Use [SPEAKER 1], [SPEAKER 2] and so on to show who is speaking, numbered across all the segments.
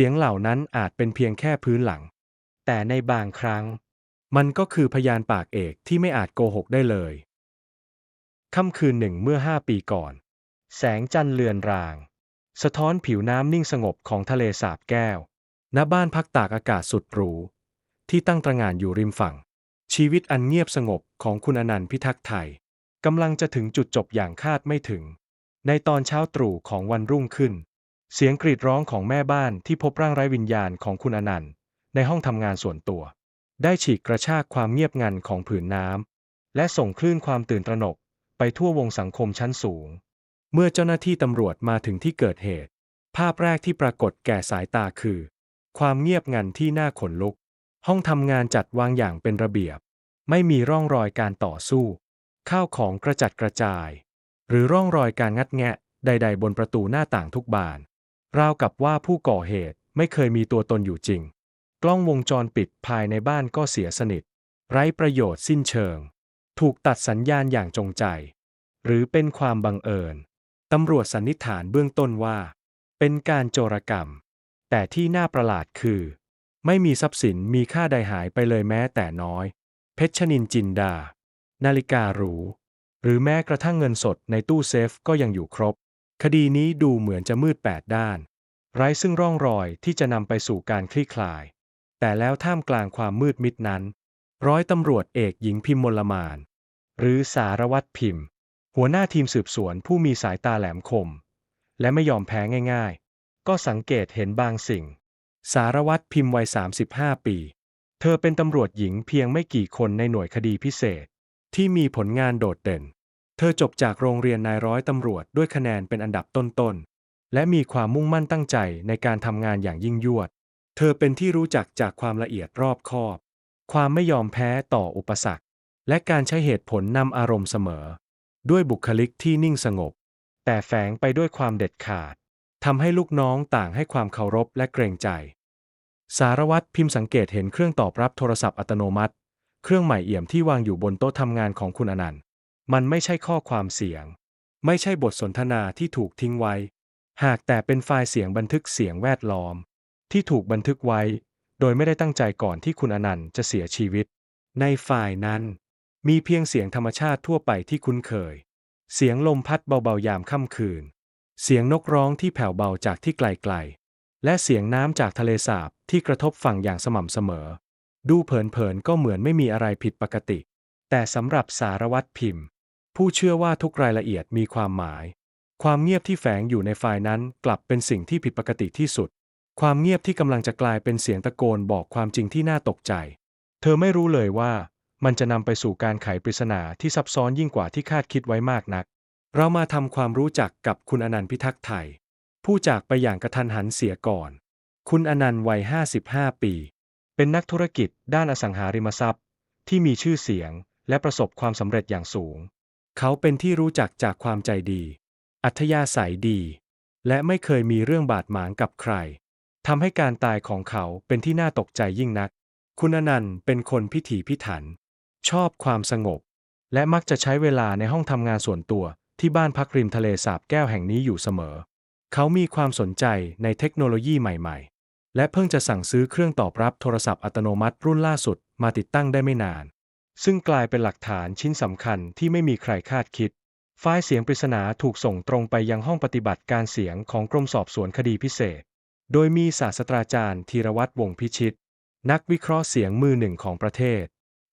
[SPEAKER 1] เสียงเหล่านั้นอาจเป็นเพียงแค่พื้นหลัง แต่ในบางครั้ง มันก็คือพยานปากเอกที่ไม่อาจโกหกได้เลย ค่ำคืนหนึ่งเมื่อห้าปีก่อน แสงจันทร์เลือนราง สะท้อนผิวน้ำนิ่งสงบของทะเลสาบแก้ว ณ บ้านพักตากอากาศสุดหรู ที่ตั้งตระหง่านอยู่ริมฝั่ง ชีวิตอันเงียบสงบของคุณอนันต์พิทักษ์ไทยกำลังจะถึงจุดจบอย่างคาดไม่ถึง ในตอนเช้าตรู่ของวันรุ่งขึ้น เสียงกรีดร้องของแม่บ้านที่พบร่างไร้วิญญาณของคุณอนันต์ในห้องทำงานส่วนตัว ได้ฉีกกระชากความเงียบงันของผืนน้ำและส่งคลื่นความตื่นตระหนกไปทั่ววงสังคมชั้นสูง เมื่อเจ้าหน้าที่ตำรวจมาถึงที่เกิดเหตุ ภาพแรกที่ปรากฏแก่สายตาคือ ความเงียบงันที่น่าขนลุก ห้องทำงานจัดวางอย่างเป็นระเบียบ ไม่มีร่องรอยการต่อสู้ ข้าวของกระจัดกระจาย หรือร่องรอยการงัดแงะใด ๆ บนประตูหน้าต่างทุกบาน ราวกับว่าผู้ก่อเหตุไม่เคยมีตัวตนอยู่จริง กล้องวงจรปิดภายในบ้านก็เสียสนิท ไร้ประโยชน์สิ้นเชิง ถูกตัดสัญญาณอย่างจงใจ หรือเป็นความบังเอิญตำรวจสันนิษฐานเบื้องต้นว่า เป็นการโจรกรรม แต่ที่น่าประหลาดคือ ไม่มีทรัพย์สินมีค่าใดหายไปเลยแม้แต่น้อย เพชรชนินจินดา นาฬิกาหรู หรือแม้กระทั่งเงินสดในตู้เซฟก็ยังอยู่ครบ คดีนี้ดูเหมือนจะมืดแปดด้าน ไร้ซึ่งร่องรอยที่จะนำไปสู่การคลี่คลาย แต่แล้วท่ามกลางความมืดมิดนั้น ร้อยตำรวจเอกหญิงพิมพ์มลมาน หรือสารวัตรพิมพ์ หัวหน้าทีมสืบสวนผู้มีสายตาแหลมคม และไม่ยอมแพ้ง่ายๆ ก็สังเกตเห็นบางสิ่ง สารวัตรพิมพ์วัย 35 ปี เธอเป็นตำรวจหญิงเพียงไม่กี่คนในหน่วยคดีพิเศษ ที่มีผลงานโดดเด่น เธอจบจากโรงเรียนนายร้อยตำรวจด้วยคะแนนเป็นอันดับต้นๆ และมีความมุ่งมั่นตั้งใจในการทำงานอย่างยิ่งยวด เธอเป็นที่รู้จักจากความละเอียดรอบคอบ ความไม่ยอมแพ้ต่ออุปสรรค และการใช้เหตุผลนำอารมณ์เสมอ ด้วยบุคลิกที่นิ่งสงบ แต่แฝงไปด้วยความเด็ดขาดทำให้ลูกน้องต่างให้ความเคารพและเกรงใจ สารวัตรพิมพ์สังเกตเห็นเครื่องตอบรับโทรศัพท์อัตโนมัติ เครื่องใหม่เอี่ยมที่วางอยู่บนโต๊ะทำงานของคุณอนันต์ มันไม่ใช่ข้อความเสียง ไม่ใช่บทสนทนาที่ถูกทิ้งไว้ หากแต่เป็นไฟล์เสียงบันทึกเสียงแวดล้อม ที่ถูกบันทึกไว้ โดยไม่ได้ตั้งใจก่อนที่คุณอนันต์จะเสียชีวิต ในไฟล์นั้น มีเพียงเสียงธรรมชาติทั่วไปที่คุ้นเคย เสียงลมพัดเบาๆยามค่ำคืน เสียงนกร้องที่แผ่วเบาจากที่ไกลๆ และเสียงน้ำจากทะเลสาบที่กระทบฝั่งอย่างสม่ำเสมอ ดูเผินๆก็เหมือนไม่มีอะไรผิดปกติแต่สำหรับสารวัตรพิมพ์ ผู้เชื่อว่าทุกรายละเอียดมีความหมาย ความเงียบที่แฝงอยู่ในไฟล์นั้นกลับเป็นสิ่งที่ผิดปกติที่สุด ความเงียบที่กำลังจะกลายเป็นเสียงตะโกนบอกความจริงที่น่าตกใจ เธอไม่รู้เลยว่า มันจะนำไปสู่การไขปริศนาที่ซับซ้อนยิ่งกว่าที่คาดคิดไว้มากนัก เรามาทำความรู้จักกับคุณอนันต์พิทักษ์ไทย ผู้จากไปอย่างกระทันหันเสียก่อน คุณอนันต์วัย 55 ปี เป็นนักธุรกิจด้านอสังหาริมทรัพย์ ที่มีชื่อเสียงและประสบความสำเร็จอย่างสูง เขาเป็นที่รู้จักจากความใจดี อัธยาศัยดี และไม่เคยมีเรื่องบาดหมางกับใครทำให้การตายของเขาเป็นที่น่าตกใจยิ่งนัก คุณอนันต์เป็นคนพิถีพิถัน ชอบความสงบ และมักจะใช้เวลาในห้องทำงานส่วนตัวที่บ้านพักริมทะเลสาบแก้วแห่งนี้อยู่เสมอ เขามีความสนใจในเทคโนโลยีใหม่ๆ และเพิ่งจะสั่งซื้อเครื่องตอบรับโทรศัพท์อัตโนมัติรุ่นล่าสุดมาติดตั้งได้ไม่นาน ซึ่งกลายเป็นหลักฐานชิ้นสำคัญที่ไม่มีใครคาดคิด ไฟล์เสียงปริศนาถูกส่งตรงไปยังห้องปฏิบัติการเสียงของกรมสอบสวนคดีพิเศษ โดยมีศาสตราจารย์ธีรวัตรวงพิชิต นักวิเคราะห์เสียงมือหนึ่งของประเทศ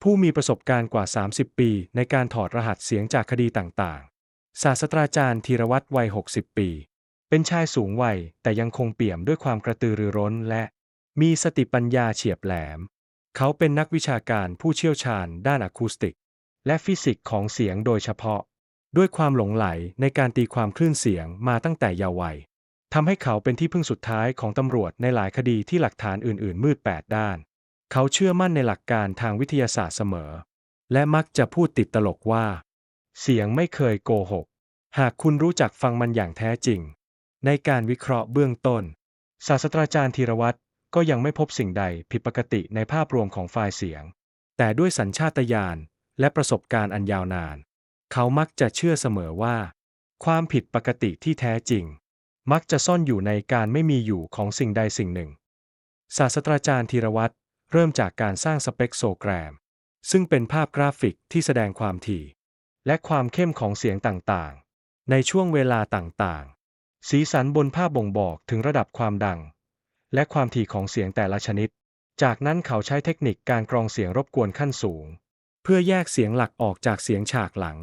[SPEAKER 1] ผู้มีประสบการณ์กว่า 30 ปี ในการถอดรหัสเสียงจากคดีต่างๆ ศาสตราจารย์ธีรวัตรวัย 60 ปี เป็นชายสูงวัยแต่ยังคงเปี่ยมด้วยความกระตือรือร้นและมีสติปัญญาเฉียบแหลม เขาเป็นนักวิชาการผู้เชี่ยวชาญด้านอะคูสติก และฟิสิกส์ของเสียงโดยเฉพาะ ด้วยความหลงไหลในการตีความคลื่นเสียงมาตั้งแต่เยาว์วัยทำให้เขาเป็นที่พึ่งสุดท้ายของตำรวจในหลายคดีที่หลักฐานอื่น ๆ มืดแปดด้าน เขาเชื่อมั่นในหลักการทางวิทยาศาสตร์เสมอ และมักจะพูดติดตลกว่า เสียงไม่เคยโกหก หากคุณรู้จักฟังมันอย่างแท้จริง ในการวิเคราะห์เบื้องต้น ศาสตราจารย์ธีรวัตร ก็ยังไม่พบสิ่งใดผิดปกติในภาพรวมของไฟล์เสียง แต่ด้วยสัญชาตญาณและประสบการณ์อันยาวนาน เขามักจะเชื่อเสมอว่า ความผิดปกติที่แท้จริง มักจะซ่อนอยู่ในการไม่มีอยู่ของสิ่งใดสิ่งหนึ่ง ศาสตราจารย์ธีรวัตรเริ่มจากการสร้างสเปกโซแกรม ซึ่งเป็นภาพกราฟิกที่แสดงความถี่ และความเข้มของเสียงต่างๆ ในช่วงเวลาต่างๆ สีสันบนภาพบ่งบอกถึงระดับความดัง และความถี่ของเสียงแต่ละชนิด จากนั้นเขาใช้เทคนิคการกรองเสียงรบกวนขั้นสูง เพื่อแยกเสียงหลักออกจากเสียงฉากหลัง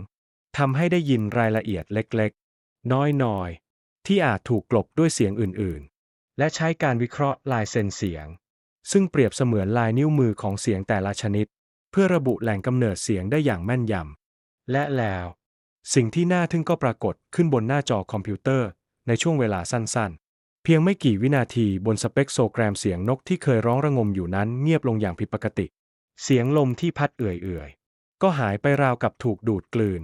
[SPEAKER 1] ทำให้ได้ยินรายละเอียดเล็กๆ น้อยๆ ที่อาจถูกกลบด้วยเสียงอื่นๆ และใช้การวิเคราะห์ลายเซ็นเสียง ซึ่งเปรียบเสมือนลายนิ้วมือของเสียงแต่ละชนิด เพื่อระบุแหล่งกำเนิดเสียงได้อย่างแม่นยำและแล้ว สิ่งที่น่าทึ่งก็ปรากฏขึ้นบนหน้าจอคอมพิวเตอร์ในช่วงเวลาสั้นๆ เพียงไม่กี่วินาทีบนสเปกโซแกรมเสียงนกที่เคยร้องระงมอยู่นั้นเงียบลงอย่างผิดปกติ เสียงลมที่พัดเอื่อยๆ ก็หายไปราวกับถูกดูดกลืน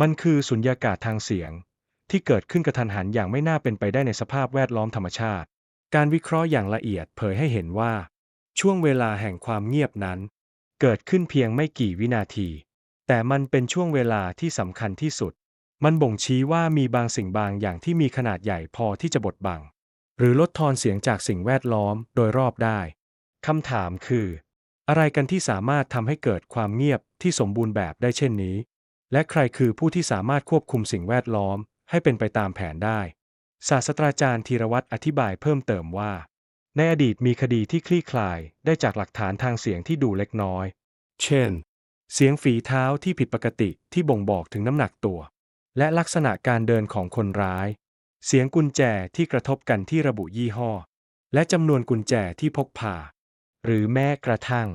[SPEAKER 1] มันคือสุญญากาศทางเสียง ที่เกิดขึ้นกระทันหันอย่างไม่น่าเป็นไปได้ในสภาพแวดล้อมธรรมชาติ การวิเคราะห์อย่างละเอียดเผยให้เห็นว่า ช่วงเวลาแห่งความเงียบนั้น เกิดขึ้นเพียงไม่กี่วินาที แต่มันเป็นช่วงเวลาที่สำคัญที่สุด มันบ่งชี้ว่ามีบางสิ่งบางอย่างที่มีขนาดใหญ่พอที่จะบดบัง หรือลดทอนเสียงจากสิ่งแวดล้อมโดยรอบได้ คำถามคือ อะไรกันที่สามารถทำให้เกิดความเงียบที่สมบูรณ์แบบได้เช่นนี้ และใครคือผู้ที่สามารถควบคุมสิ่งแวดล้อม ให้เป็นไปตามแผนได้ ศาสตราจารย์ธีรวัตรอธิบายเพิ่มเติมว่า ในอดีตมีคดีที่คลี่คลายได้จากหลักฐานทางเสียงที่ดูเล็กน้อย เช่น เสียงฝีเท้าที่ผิดปกติที่บ่งบอกถึงน้ำหนักตัว และลักษณะการเดินของคนร้าย เสียงกุญแจที่กระทบกันที่ระบุยี่ห้อ และจำนวนกุญแจที่พกพา หรือแม้กระทั่ง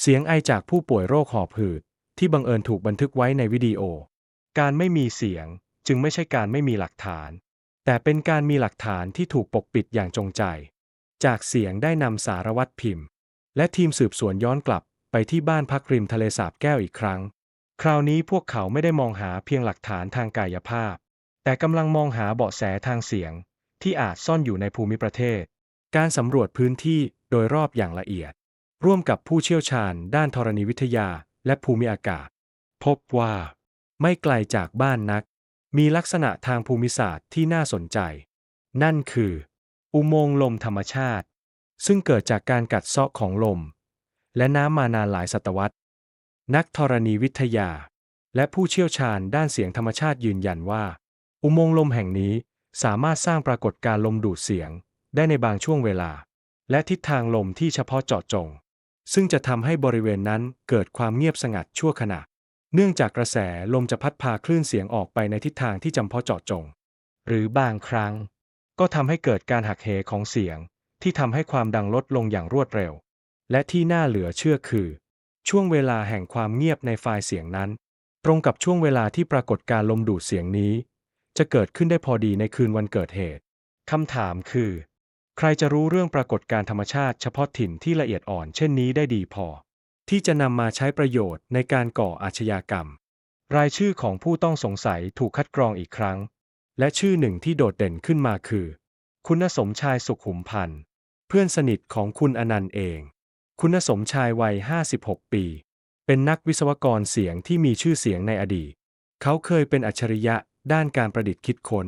[SPEAKER 1] เสียงไอจากผู้ป่วยโรคหอบหืด ที่บังเอิญถูกบันทึกไว้ในวิดีโอ การไม่มีเสียงจึงไม่ใช่การไม่มีหลักฐาน แต่เป็นการมีหลักฐานที่ถูกปกปิดอย่างจงใจ จากเสียงได้นำสารวัตรพิมพ์ และทีมสืบสวนย้อนกลับไปที่บ้านพักริมทะเลสาบแก้วอีกครั้ง คราวนี้พวกเขาไม่ได้มองหาเพียงหลักฐานทางกายภาพ แต่กำลังมองหาเบาะแสทางเสียง ที่อาจซ่อนอยู่ในภูมิประเทศ การสำรวจพื้นที่โดยรอบอย่างละเอียด ร่วมกับผู้เชี่ยวชาญ ด้านธรณีวิทยาและภูมิอากาศ พบว่า ไม่ไกลจากบ้านนัก มีลักษณะทางภูมิศาสตร์ที่น่าสนใจ นั่นคือ อุโมงค์ลมธรรมชาติ ซึ่งเกิดจากการกัดเซาะของลม และน้ำมานานหลายศตวรรษ นักธรณีวิทยา และผู้เชี่ยวชาญด้านเสียงธรรมชาติยืนยันว่า อุโมงค์ลมแห่งนี้สามารถสร้างปรากฏการณ์ลมดูดเสียงได้ในบางช่วงเวลา และทิศทางลมที่เฉพาะเจาะจง ซึ่งจะทำให้บริเวณนั้นเกิดความเงียบสงัดชั่วขณะ เนื่องจากกระแสลมจะพัดพาคลื่นเสียงออกไปในทิศทางที่จำเพาะเจาะจง หรือบางครั้ง ก็ทำให้เกิดการหักเหของเสียง ที่ทำให้ความดังลดลงอย่างรวดเร็ว และที่น่าเหลือเชื่อคือ ช่วงเวลาแห่งความเงียบในไฟล์เสียงนั้น ตรงกับช่วงเวลาที่ปรากฏการลมดูดเสียงนี้ จะเกิดขึ้นได้พอดีในคืนวันเกิดเหตุ คำถามคือ ใครจะรู้เรื่องปรากฏการธรรมชาติเฉพาะถิ่นที่ละเอียดอ่อนเช่นนี้ได้ดีพอ ที่จะนำมาใช้ประโยชน์ในการก่ออาชญากรรม รายชื่อของผู้ต้องสงสัยถูกคัดกรองอีกครั้ง และชื่อหนึ่งที่โดดเด่นขึ้นมาคือ คุณสมชายสุขหุมพันธ์เพื่อนสนิทของคุณอนันต์เอง คุณสมชายวัย 56 ปี เป็นนักวิศวกรเสียงที่มีชื่อเสียงในอดีต เขาเคยเป็นอัจฉริยะ ด้านการประดิษฐ์คิดค้น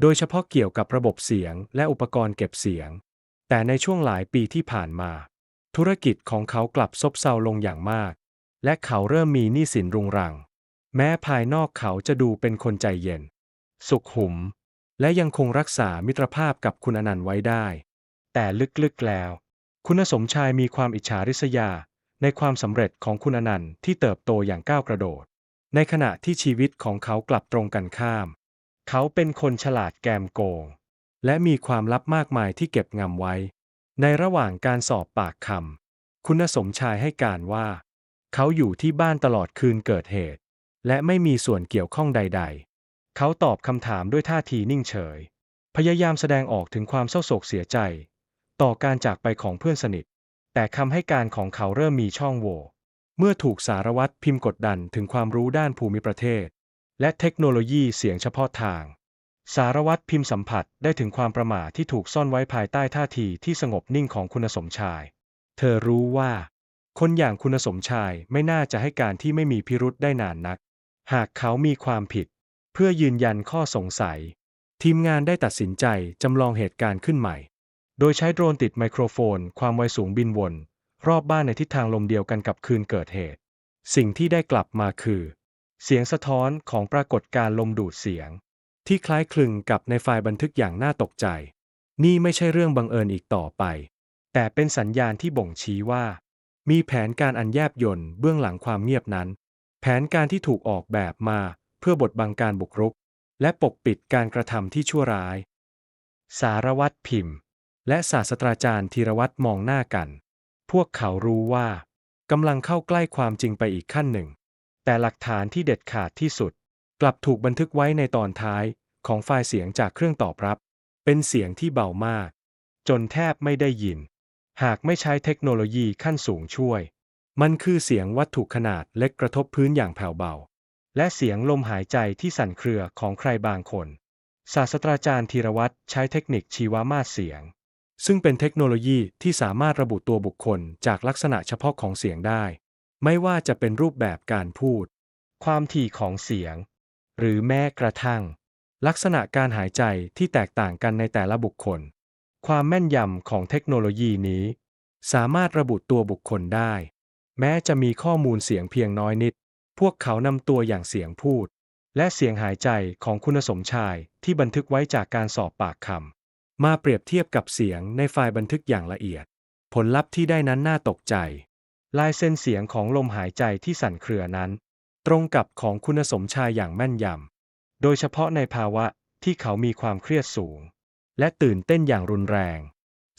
[SPEAKER 1] โดยเฉพาะเกี่ยวกับระบบเสียงและอุปกรณ์เก็บเสียง แต่ในช่วงหลายปีที่ผ่านมา ธุรกิจของเขากลับซบเซาลงอย่างมาก และเขาเริ่มมีหนี้สินรุงรัง แม้ภายนอกเขาจะดูเป็นคนใจเย็น สุขหุม และยังคงรักษามิตรภาพกับคุณอนันต์ไว้ได้ แต่ลึกๆแล้ว คุณสมชายมีความอิจฉาริษยาในความสำเร็จของคุณอนันต์ที่เติบโตอย่างก้าวกระโดด ในขณะที่ชีวิตของเขากลับตรงกันข้าม เขาเป็นคนฉลาดแกมโกง และมีความลับมากมายที่เก็บงำไว้ ในระหว่างการสอบปากคำคุณสมชายให้การว่า เขาอยู่ที่บ้านตลอดคืนเกิดเหตุ และไม่มีส่วนเกี่ยวข้องใด ๆ เขาตอบคำถามด้วยท่าทีนิ่งเฉย พยายามแสดงออกถึงความเศร้าโศกเสียใจ ต่อการจากไปของเพื่อนสนิท แต่คำให้การของเขาเริ่มมีช่องโหว่ เมื่อถูกสารวัตรพิมพ์กดดันถึงความรู้ด้านภูมิประเทศ และเทคโนโลยีเสียงเฉพาะทาง สารวัตรพิมพ์สัมผัสได้ถึงความประหม่าที่ถูกซ่อนไว้ภายใต้ท่าทีที่สงบนิ่งของคุณสมชาย เธอรู้ว่า คนอย่างคุณสมชายไม่น่าจะให้การที่ไม่มีพิรุษได้นานนัก หากเขามีความผิด เพื่อยืนยันข้อสงสัย ทีมงานได้ตัดสินใจจำลองเหตุการณ์ขึ้นใหม่ โดยใช้โดรนติดไมโครโฟน ความไวสูงบินวน รอบบ้านในทิศทางลมเดียวกันกับคืนเกิดเหตุ สิ่งที่ได้กลับมาคือ เสียงสะท้อนของปรากฏการ์ลมดูดเสียง ที่คล้ายคลึงกับในไฟล์บันทึกอย่างน่าตกใจ นี่ไม่ใช่เรื่องบังเอิญอีกต่อไป แต่เป็นสัญญาณที่บ่งชี้ว่า มีแผนการอันแยบยลเบื้องหลังความเงียบนั้น แผนการที่ถูกออกแบบมาเพื่อบดบังการบุกรุก และปกปิดการกระทำที่ชั่วร้าย สารวัตรพิมพ์ และศาสตราจารย์ธีรวัตรมองหน้ากัน พวกเขารู้ว่ากำลังเข้าใกล้ความจริงไปอีกขั้นหนึ่ง แต่หลักฐานที่เด็ดขาดที่สุด กลับถูกบันทึกไว้ในตอนท้ายของไฟล์เสียงจากเครื่องตอบรับ เป็นเสียงที่เบามาก จนแทบไม่ได้ยิน หากไม่ใช้เทคโนโลยีขั้นสูงช่วย มันคือเสียงวัตถุขนาดเล็กกระทบพื้นอย่างแผ่วเบา และเสียงลมหายใจที่สั่นเครือของใครบางคน ศาสตราจารย์ธีรวัตรใช้เทคนิคชีวมาตรเสียง ซึ่งเป็นเทคโนโลยีที่สามารถระบุตัวบุคคลจากลักษณะเฉพาะของเสียงได้ ไม่ว่าจะเป็นรูปแบบการพูด ความถี่ของเสียง หรือแม้กระทั่ง ลักษณะการหายใจที่แตกต่างกันในแต่ละบุคคล ความแม่นยำของเทคโนโลยีนี้ สามารถระบุตัวบุคคลได้ แม้จะมีข้อมูลเสียงเพียงน้อยนิด พวกเขานำตัวอย่างเสียงพูด และเสียงหายใจของคุณสมชายที่บันทึกไว้จากการสอบปากคำ มาเปรียบเทียบกับเสียงในไฟล์บันทึกอย่างละเอียด ผลลัพธ์ที่ได้นั้นน่าตกใจ ลายเส้นเสียงของลมหายใจที่สั่นเครือนั้น ตรงกับของคุณสมชายอย่างแม่นยำ โดยเฉพาะในภาวะที่เขามีความเครียดสูง และตื่นเต้นอย่างรุนแรง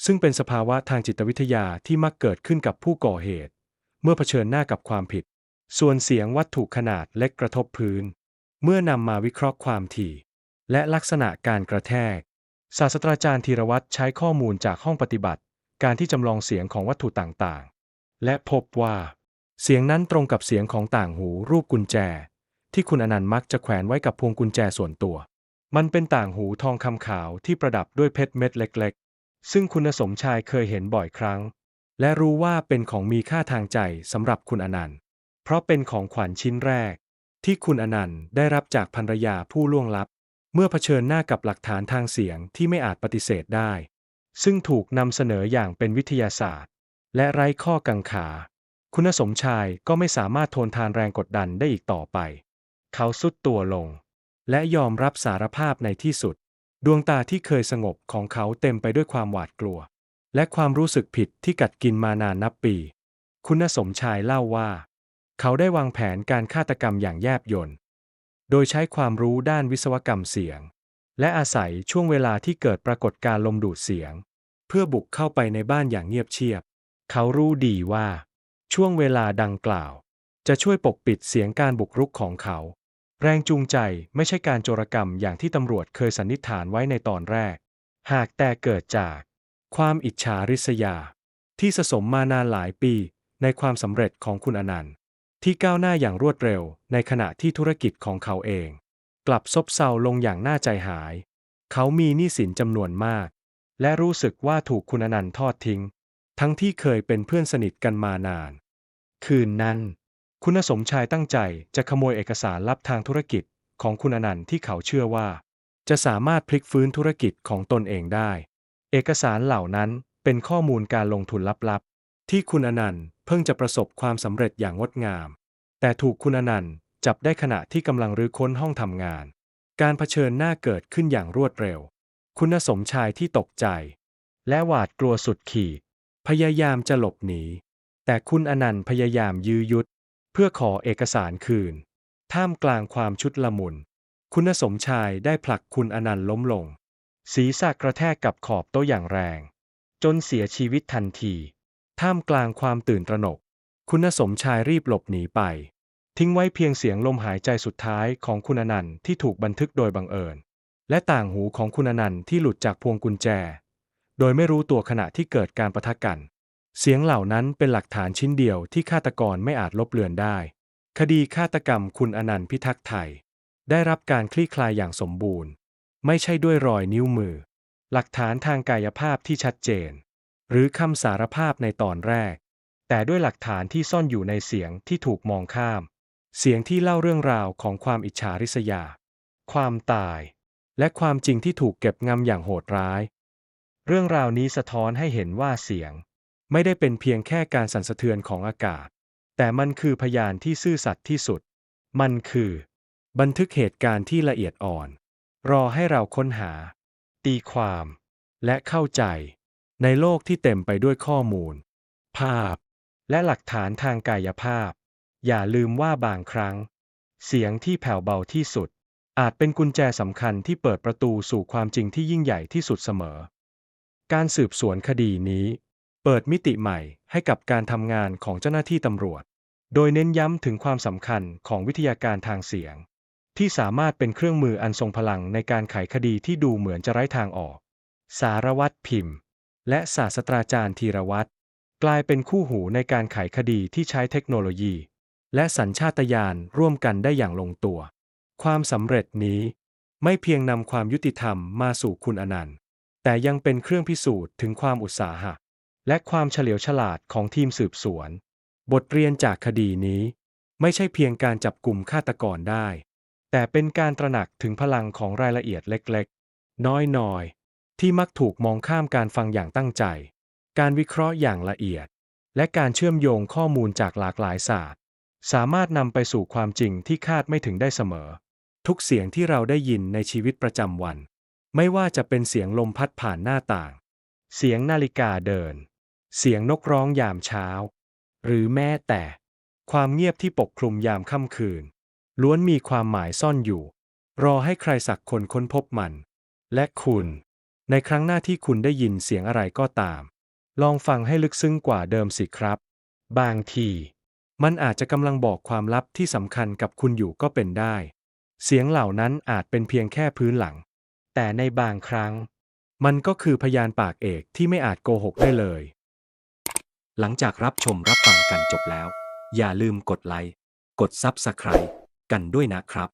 [SPEAKER 1] ซึ่งเป็นสภาวะทางจิตวิทยาที่มักเกิดขึ้นกับผู้ก่อเหตุ เมื่อเผชิญหน้ากับความผิด ส่วนเสียงวัตถุขนาดเล็กกระทบพื้น เมื่อนำมาวิเคราะห์ความถี่ และลักษณะการกระแทก ศาสตราจารย์ธีรวัตรใช้ข้อมูลจากห้องปฏิบัติ การที่จำลองเสียงของวัตถุต่างๆ และพบว่า เสียงนั้นตรงกับเสียงของต่างหูรูปกุญแจ ที่คุณอนันต์มักจะแขวนไว้กับพวงกุญแจส่วนตัว มันเป็นต่างหูทองคำขาวที่ประดับด้วยเพชรเม็ดเล็ก ๆ ซึ่งคุณสมชายเคยเห็นบ่อยครั้ง และรู้ว่าเป็นของมีค่าทางใจสำหรับคุณอนันต์ เพราะเป็นของขวัญชิ้นแรก ที่คุณอนันต์ได้รับจากภรรยาผู้ล่วงลับ เมื่อเผชิญหน้ากับหลักฐานทางเสียงที่ไม่อาจปฏิเสธได้ ซึ่งถูกนำเสนออย่างเป็นวิทยาศาสตร์ และไร้ข้อกังขา คุณสมชายก็ไม่สามารถทนทานแรงกดดันได้อีกต่อไป เขาสุดตัวลง และยอมรับสารภาพในที่สุด ดวงตาที่เคยสงบของเขาเต็มไปด้วยความหวาดกลัว และความรู้สึกผิดที่กัดกินมานานนับปี คุณสมชายเล่าว่า เขาได้วางแผนการฆาตกรรมอย่างแยบยล โดยใช้ความรู้ด้านวิศวกรรมเสียง และอาศัยช่วงเวลาที่เกิดปรากฏการลมดูดเสียง เพื่อบุกเข้าไปในบ้านอย่างเงียบเชียบ เขารู้ดีว่า ช่วงเวลาดังกล่าว จะช่วยปกปิดเสียงการบุกรุกของเขา แรงจูงใจไม่ใช่การโจรกรรมอย่างที่ตำรวจเคยสันนิษฐานไว้ในตอนแรก หากแต่เกิดจาก ความอิจฉาริษยา ที่สะสมมานานหลายปีในความสำเร็จของคุณอนันต์ ที่ก้าวหน้าอย่างรวดเร็ว ในขณะที่ธุรกิจของเขาเอง กลับซบเซาลงอย่างน่าใจหาย เขามีหนี้สินจำนวนมาก และรู้สึกว่าถูกคุณอนันต์ทอดทิ้ง ทั้งที่เคยเป็นเพื่อนสนิทกันมานาน คืนนั้น คุณสมชายตั้งใจจะขโมยเอกสารลับทางธุรกิจของคุณอนันต์ที่เขาเชื่อว่า จะสามารถพลิกฟื้นธุรกิจของตนเองได้ เอกสารเหล่านั้นเป็นข้อมูลการลงทุนลับ ที่คุณอนันต์เพิ่งจะประสบความสำเร็จอย่างงดงาม แต่ถูกคุณอนันต์จับได้ขณะที่กำลังรื้อค้นห้องทำงาน การเผชิญหน้าเกิดขึ้นอย่างรวดเร็ว คุณสมชายที่ตกใจ และหวาดกลัวสุดขีด พยายามจะหลบหนี แต่คุณอนันต์พยายามยื้อยุด เพื่อขอเอกสารคืน ท่ามกลางความชุดละมุน คุณสมชายได้ผลักคุณอนันต์ล้มลง ศีรษะกระแทกกับขอบโต๊ะอย่างแรง จนเสียชีวิตทันที ท่ามกลางความตื่นตระหนก คุณสมชายรีบหลบหนีไป ทิ้งไว้เพียงเสียงลมหายใจสุดท้ายของคุณอนันต์ที่ถูกบันทึกโดยบังเอิญ และต่างหูของคุณอนันต์ที่หลุดจากพวงกุญแจ โดยไม่รู้ตัวขณะที่เกิดการประทะกัน เสียงเหล่านั้นเป็นหลักฐานชิ้นเดียวที่ฆาตกรไม่อาจลบเลือนได้ คดีฆาตกรรมคุณอนันต์พิทักษ์ไทย ได้รับการคลี่คลายอย่างสมบูรณ์ ไม่ใช่ด้วยรอยนิ้วมือ หลักฐานทางกายภาพที่ชัดเจน หรือคำสารภาพในตอนแรก แต่ด้วยหลักฐานที่ซ่อนอยู่ในเสียงที่ถูกมองข้าม เสียงที่เล่าเรื่องราวของความอิจฉาริษยา ความตาย และความจริงที่ถูกเก็บงำอย่างโหดร้าย เรื่องราวนี้สะท้อนให้เห็นว่าเสียง ไม่ได้เป็นเพียงแค่การสั่นสะเทือนของอากาศ แต่มันคือพยานที่ซื่อสัตย์ที่สุด มันคือ บันทึกเหตุการณ์ที่ละเอียดอ่อน รอให้เราค้นหา ตีความ และเข้าใจ ในโลกที่เต็มไปด้วยข้อมูล ภาพ และหลักฐานทางกายภาพ อย่าลืมว่าบางครั้ง เสียงที่แผ่วเบาที่สุด อาจเป็นกุญแจสำคัญที่เปิดประตูสู่ความจริงที่ยิ่งใหญ่ที่สุดเสมอ การสืบสวนคดีนี้ เปิดมิติใหม่ให้กับการทำงานของเจ้าหน้าที่ตำรวจ โดยเน้นย้ำถึงความสำคัญของวิทยาการทางเสียง ที่สามารถเป็นเครื่องมืออันทรงพลังในการไขคดีที่ดูเหมือนจะไร้ทางออก สารวัตรพิมพ์ และศาสตราจารย์ธีรวัตรกลายเป็นคู่หูในการไขคดีที่ใช้เทคโนโลยี และสัญชาตญาณร่วมกันได้อย่างลงตัว ความสำเร็จนี้ไม่เพียงนำความยุติธรรมมาสู่คุณอนันต์ แต่ยังเป็นเครื่องพิสูจน์ถึงความอุตสาหะ และความเฉลียวฉลาดของทีมสืบสวน บทเรียนจากคดีนี้ ไม่ใช่เพียงการจับกลุ่มฆาตกรได้ แต่เป็นการตระหนักถึงพลังของรายละเอียดเล็กๆ น้อยๆ ที่มักถูกมองข้ามการฟังอย่างตั้งใจ การวิเคราะห์อย่างละเอียด และการเชื่อมโยงข้อมูลจากหลากหลายศาสตร์ สามารถนำไปสู่ความจริงที่คาดไม่ถึงได้เสมอ ทุกเสียงที่เราได้ยินในชีวิตประจำวัน ไม่ว่าจะเป็นเสียงลมพัดผ่านหน้าต่าง เสียงนาฬิกาเดิน เสียงนกร้องยามเช้า หรือแม้แต่ ความเงียบที่ปกคลุมยามค่ำคืน ล้วนมีความหมายซ่อนอยู่ รอให้ใครสักคนค้นพบมัน และคุณ ในครั้งหน้าที่คุณได้ยินเสียงอะไรก็ตาม ลองฟังให้ลึกซึ้งกว่าเดิมสิครับ บางที มันอาจจะกำลังบอกความลับที่สำคัญกับคุณอยู่ก็เป็นได้ เสียงเหล่านั้นอาจเป็นเพียงแค่พื้นหลัง แต่ในบางครั้ง มันก็คือพยานปากเอกที่ไม่อาจโกหกได้เลย
[SPEAKER 2] หลังจากรับชมรับฟังกันจบแล้ว อย่าลืมกดไลค์กด Subscribe กันด้วยนะครับ